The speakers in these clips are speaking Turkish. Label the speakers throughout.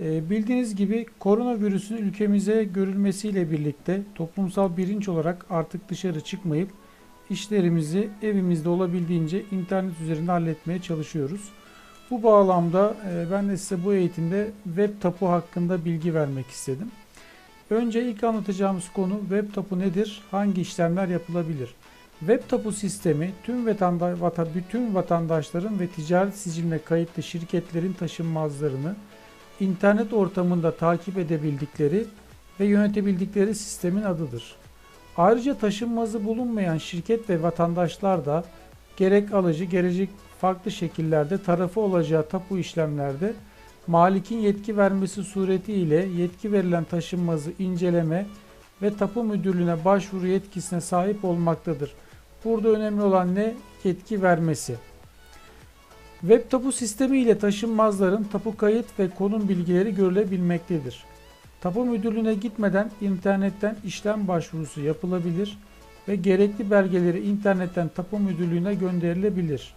Speaker 1: Ee, bildiğiniz gibi koronavirüsün ülkemize görülmesiyle birlikte toplumsal bilinç olarak artık dışarı çıkmayıp işlerimizi evimizde olabildiğince internet üzerinde halletmeye çalışıyoruz. Bu bağlamda e, ben de size bu eğitimde web tapu hakkında bilgi vermek istedim. Önce ilk anlatacağımız konu web tapu nedir? Hangi işlemler yapılabilir? Web tapu sistemi tüm vatandaş, vata, bütün vatandaşların ve ticaret siciline kayıtlı şirketlerin taşınmazlarını internet ortamında takip edebildikleri ve yönetebildikleri sistemin adıdır. Ayrıca taşınmazı bulunmayan şirket ve vatandaşlar da gerek alıcı gelecek farklı şekillerde tarafı olacağı tapu işlemlerde malikin yetki vermesi suretiyle yetki verilen taşınmazı inceleme ve tapu müdürlüğüne başvuru yetkisine sahip olmaktadır. Burada önemli olan ne? Yetki vermesi. Web tapu sistemi ile taşınmazların tapu kayıt ve konum bilgileri görülebilmektedir. Tapu müdürlüğüne gitmeden internetten işlem başvurusu yapılabilir ve gerekli belgeleri internetten tapu müdürlüğüne gönderilebilir.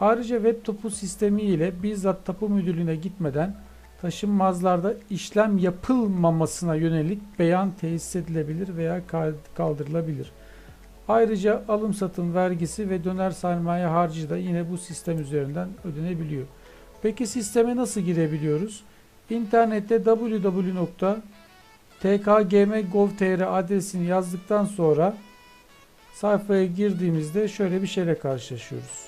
Speaker 1: Ayrıca web tapu sistemi ile bizzat tapu müdürlüğüne gitmeden taşınmazlarda işlem yapılmamasına yönelik beyan tesis edilebilir veya kaldırılabilir. Ayrıca alım satım vergisi ve döner sermaye harcı da yine bu sistem üzerinden ödenebiliyor. Peki sisteme nasıl girebiliyoruz? İnternette www.tkgm.gov.tr adresini yazdıktan sonra sayfaya girdiğimizde şöyle bir şeyle karşılaşıyoruz.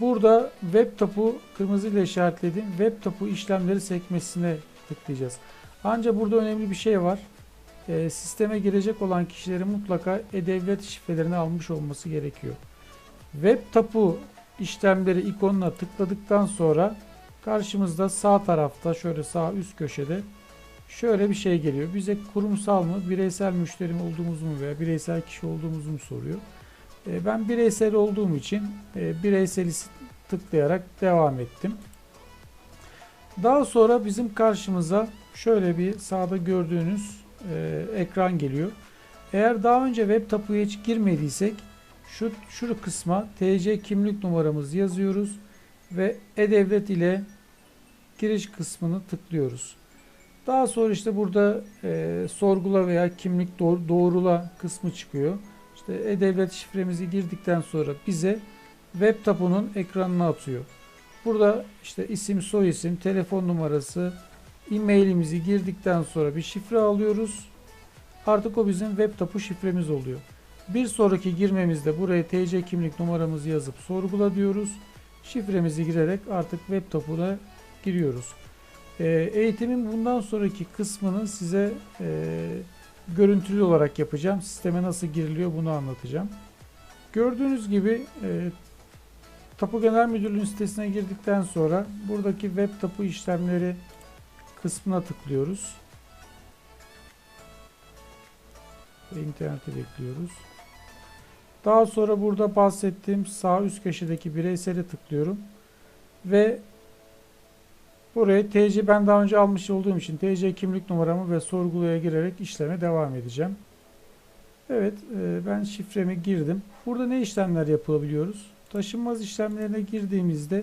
Speaker 1: Burada web tapu kırmızı ile işaretlediğim web tapu işlemleri sekmesine tıklayacağız. Ancak burada önemli bir şey var. E, sisteme girecek olan kişilerin mutlaka e-devlet şifrelerini almış olması gerekiyor. Web tapu işlemleri ikonuna tıkladıktan sonra karşımızda sağ tarafta şöyle sağ üst köşede şöyle bir şey geliyor. Bize kurumsal mı, bireysel müşteri mi olduğumuzu mu veya bireysel kişi olduğumuzu mu soruyor. E, ben bireysel olduğum için e, bireyseli tıklayarak devam ettim. Daha sonra bizim karşımıza şöyle bir sağda gördüğünüz e, ekran geliyor. Eğer daha önce web tapuya hiç girmediysek şu şu kısma TC kimlik numaramızı yazıyoruz ve e-devlet ile giriş kısmını tıklıyoruz. Daha sonra işte burada e, sorgula veya kimlik doğrula kısmı çıkıyor. İşte e-devlet şifremizi girdikten sonra bize web tapunun ekranına atıyor. Burada işte isim, soy isim, telefon numarası, e-mailimizi girdikten sonra bir şifre alıyoruz. Artık o bizim web tapu şifremiz oluyor. Bir sonraki girmemizde buraya TC kimlik numaramızı yazıp sorgula diyoruz. Şifremizi girerek artık web tapuna giriyoruz. E, eğitimin bundan sonraki kısmını size e, görüntülü olarak yapacağım. Sisteme nasıl giriliyor bunu anlatacağım. Gördüğünüz gibi e, Tapu Genel Müdürlüğü sitesine girdikten sonra buradaki web tapu işlemleri kısmına tıklıyoruz. Ve interneti bekliyoruz. Daha sonra burada bahsettiğim sağ üst köşedeki bireyseli tıklıyorum. Ve buraya TC ben daha önce almış olduğum için TC kimlik numaramı ve sorguluya girerek işleme devam edeceğim. Evet e, ben şifremi girdim. Burada ne işlemler yapabiliyoruz? Taşınmaz işlemlerine girdiğimizde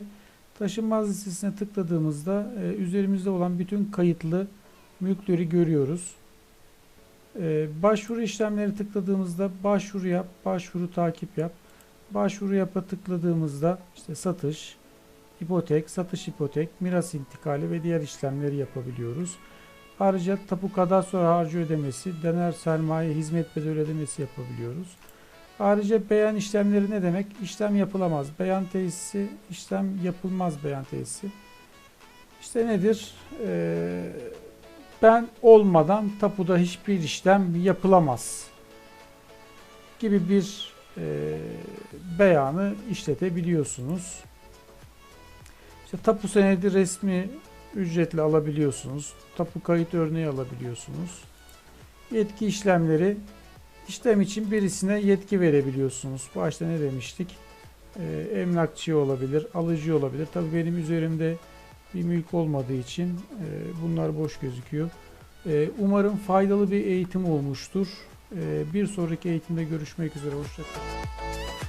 Speaker 1: taşınmaz listesine tıkladığımızda e, üzerimizde olan bütün kayıtlı mülkleri görüyoruz. E, başvuru işlemleri tıkladığımızda başvuru yap, başvuru takip yap. Başvuru yapa tıkladığımızda işte satış, ipotek, satış ipotek, miras intikali ve diğer işlemleri yapabiliyoruz. Ayrıca tapu kadastro harcı ödemesi, dener sermaye hizmet bedeli ödemesi yapabiliyoruz. Ayrıca beyan işlemleri ne demek? İşlem yapılamaz. Beyan tesisi, işlem yapılmaz beyan tesisi. İşte nedir? Ee, ben olmadan tapuda hiçbir işlem yapılamaz gibi bir e, beyanı işletebiliyorsunuz. İşte tapu senedi resmi ücretle alabiliyorsunuz. Tapu kayıt örneği alabiliyorsunuz. Yetki işlemleri işlem için birisine yetki verebiliyorsunuz. Başta ne demiştik? Ee, emlakçı olabilir, alıcı olabilir. Tabii benim üzerimde bir mülk olmadığı için e, bunlar boş gözüküyor. E, umarım faydalı bir eğitim olmuştur. E, bir sonraki eğitimde görüşmek üzere. Hoşçakalın.